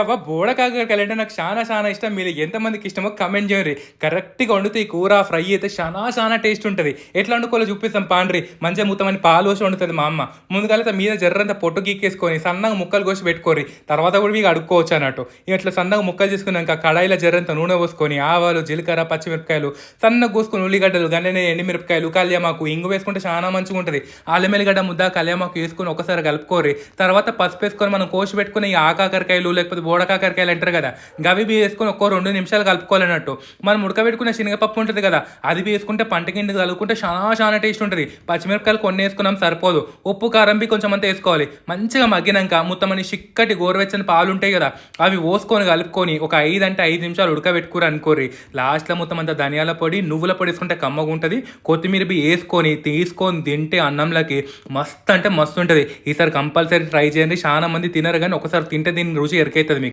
అవ్వ బోడ కాకరకాయలు అంటే నాకు చాలా చాలా ఇష్టం. మీరు ఎంతమందికి ఇష్టమో కమెంట్ చేయండి. కరెక్ట్గా వండితే ఈ కూర ఫ్రై అయితే చాలా చాలా టేస్ట్ ఉంటుంది. ఎట్లా వండుకోవాలో చూపిస్తాం పాండ్రి. మంచిగా ముత్తమని పాలు పోసి వండుతుంది మా అమ్మ. ముందుగా మీద జర్రంతా పొట్టు గీకేసుకొని సన్నగా ముక్కలు కోసి పెట్టుకోరి తర్వాత కూడా మీకు అడుక్కోవచ్చు అన్నట్టు. ఇట్లా సన్నగా ముక్కలు చేసుకున్నాక కడాయిలో జర్రంత నూనె పోసుకొని ఆవాలు జీలకర్ర పచ్చిమిరపకాయలు సన్నగా కోసుకొని ఉల్లిగడ్డలు గంటనే ఎండిమిరపకాయలు కళ్యామాకు ఇంగు వేసుకుంటే చాలా మంచిగా ఉంటుంది. అల్లమెల్లిగడ్డ ముద్ద కళ్యామాకు వేసుకొని ఒకసారి కలుపుకోరి తర్వాత పసుపు వేసుకొని మనం కోసి పెట్టుకుని ఈ ఆకాకరకాయలు లేకపోతే బోడకాకరకాయలు అంటారు కదా. గవి వేసుకొని ఒక్కో రెండు నిమిషాలు కలుపుకోవాలన్నట్టు. మనం ఉడకబెట్టుకున్న శనగపప్పు ఉంటుంది కదా అది వేసుకుంటే పంట కింద కలుపుకుంటే చాలా చాలా టేస్ట్ ఉంటుంది. పచ్చిమిరపకాయలు కొన్ని వేసుకున్నాం సరిపోదు. ఉప్పు కారం బి కొంచెం అంతా వేసుకోవాలి. మంచిగా మగ్గినాక మొత్తమని చిక్కటి గోరువెచ్చని పాలు ఉంటాయి కదా అవి పోసుకొని కలుపుకొని ఒక ఐదు అంటే ఐదు నిమిషాలు ఉడకబెట్టుకోరు అనుకోరి లాస్ట్లో మొత్తం అంతా ధనియాల పొడి నువ్వుల పొడి వేసుకుంటే కమ్మగా ఉంటుంది. కొత్తిమీర బి వేసుకొని తీసుకొని తింటే అన్నంలోకి మస్తు అంటే మస్తు ఉంటుంది. ఈసారి కంపల్సరీ ట్రై చేయండి. చాలా మంది తినరు కానీ ఒకసారి తింటే దీని రుచి ఎరకైతుంది.